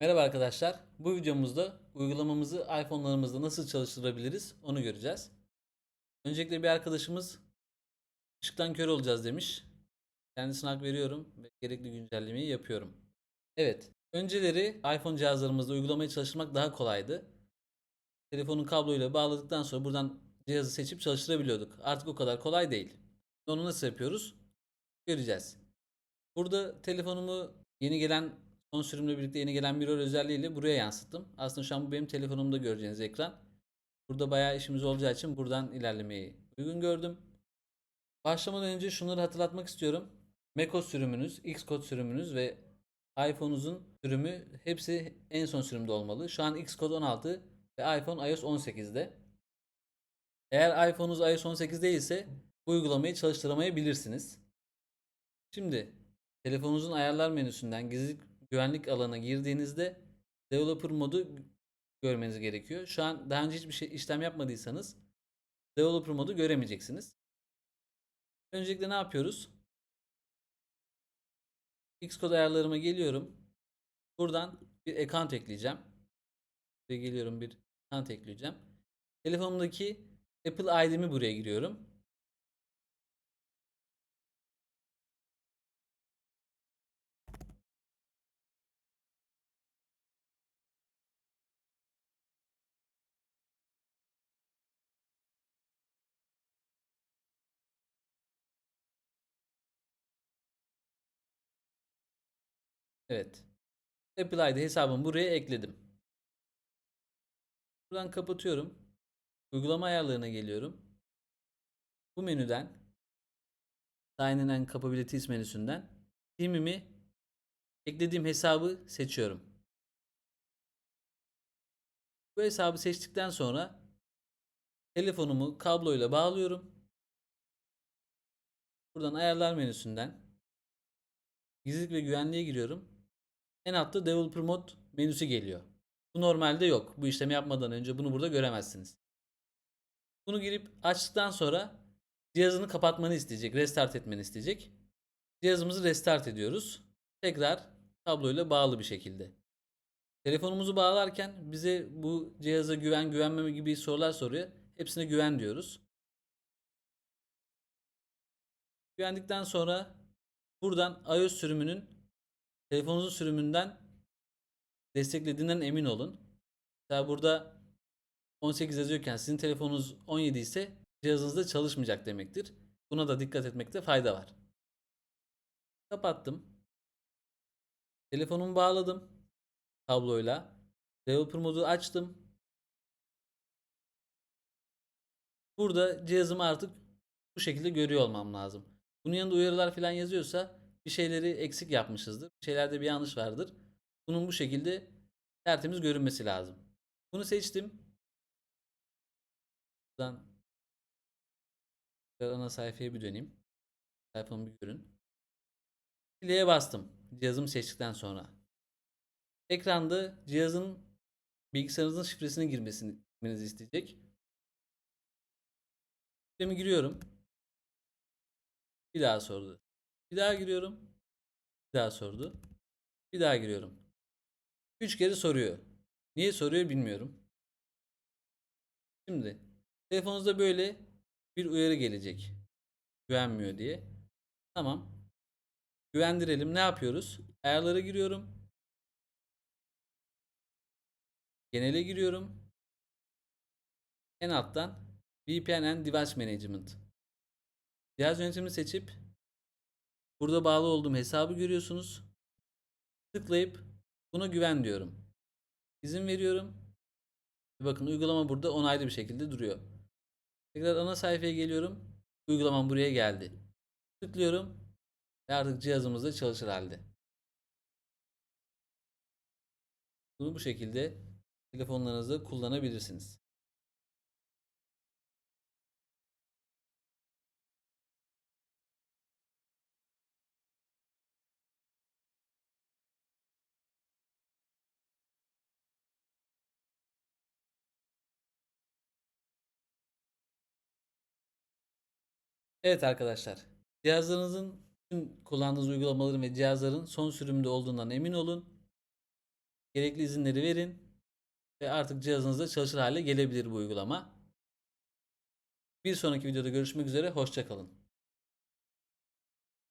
Merhaba arkadaşlar. Bu videomuzda uygulamamızı iPhone'larımızda nasıl çalıştırabiliriz onu göreceğiz. Öncelikle bir arkadaşımız ışıktan kör olacağız demiş. Kendisine hak veriyorum ve gerekli güncellemeyi yapıyorum. Evet. Önceleri iPhone cihazlarımızda uygulamayı çalıştırmak daha kolaydı. Telefonun kabloyla bağladıktan sonra buradan cihazı seçip çalıştırabiliyorduk. Artık o kadar kolay değil. Onu nasıl yapıyoruz? Göreceğiz. Burada telefonumu yeni gelen son sürümle birlikte yeni gelen bir rol özelliğiyle buraya yansıttım. Aslında şu an bu benim telefonumda göreceğiniz ekran. Burada bayağı işimiz olacağı için buradan ilerlemeyi uygun gördüm. Başlamadan önce şunları hatırlatmak istiyorum. macOS sürümünüz, Xcode sürümünüz ve iPhone'unuzun sürümü hepsi en son sürümde olmalı. Şu an Xcode 16 ve iPhone iOS 18'de. Eğer iPhone'unuz iOS 18 değilse bu uygulamayı çalıştıramayabilirsiniz. Şimdi telefonunuzun ayarlar menüsünden gizli güvenlik alanına girdiğinizde developer modu görmeniz gerekiyor. Şu an daha önce hiçbir şey işlem yapmadıysanız developer modu göremeyeceksiniz. Öncelikle ne yapıyoruz? Xcode ayarlarıma geliyorum. Buradan bir account ekleyeceğim. Buraya geliyorum bir account ekleyeceğim. Telefonumdaki Apple ID'mi buraya giriyorum. Evet. Apple ID hesabımı buraya ekledim. Buradan kapatıyorum. Uygulama ayarlarına geliyorum. Bu menüden Sign in and Capabilities menüsünden Team'imi eklediğim hesabı seçiyorum. Bu hesabı seçtikten sonra telefonumu kabloyla bağlıyorum. Buradan ayarlar menüsünden gizlilik ve güvenliğe giriyorum. En altta Developer Mode menüsü geliyor. Bu normalde yok. Bu işlemi yapmadan önce bunu burada göremezsiniz. Bunu girip açtıktan sonra cihazını kapatmanı isteyecek, restart etmeni isteyecek. Cihazımızı restart ediyoruz. Tekrar kabloyla bağlı bir şekilde. Telefonumuzu bağlarken bize bu cihaza güven güvenmeme gibi sorular soruyor. Hepsine güven diyoruz. Güvendikten sonra buradan iOS sürümünün telefonunuzun sürümünden desteklediğinden emin olun. Mesela burada 18 yazıyorken sizin telefonunuz 17 ise cihazınızda çalışmayacak demektir. Buna da dikkat etmekte fayda var. Kapattım. Telefonumu bağladım kabloyla. Developer modu açtım. Burada cihazımı artık bu şekilde görüyor olmam lazım. Bunun yanında uyarılar falan yazıyorsa bir şeyleri eksik yapmışızdır. Bir şeylerde bir yanlış vardır. Bunun bu şekilde tertemiz görünmesi lazım. Bunu seçtim. Buradan ana sayfaya bir döneyim. Sayfamı bir görün. Play'e bastım. Cihazımı seçtikten sonra. Ekranda cihazın bilgisayarınızın şifresini girmesini isteyecek. Şifremi giriyorum. Bir daha sordu. Bir daha giriyorum. Bir daha sordu. Bir daha giriyorum. Üç kere soruyor. Niye soruyor bilmiyorum. Şimdi telefonunuzda böyle bir uyarı gelecek. Güvenmiyor diye. Tamam. Güvendirelim. Ne yapıyoruz? Ayarlara giriyorum. Genele giriyorum. En alttan VPN and Device Management. Cihaz yönetimini seçip burada bağlı olduğum hesabı görüyorsunuz. Tıklayıp buna güven diyorum. İzin veriyorum. Bakın uygulama burada onaylı bir şekilde duruyor. Tekrar ana sayfaya geliyorum. Uygulamam buraya geldi. Tıklıyorum ve artık cihazımızda çalışır halde. Bunu bu şekilde telefonlarınızda kullanabilirsiniz. Evet arkadaşlar. Cihazlarınızın tüm kullandığınız uygulamaların ve cihazların son sürümde olduğundan emin olun. Gerekli izinleri verin. Ve artık cihazınızda çalışır hale gelebilir bu uygulama. Bir sonraki videoda görüşmek üzere. Hoşçakalın.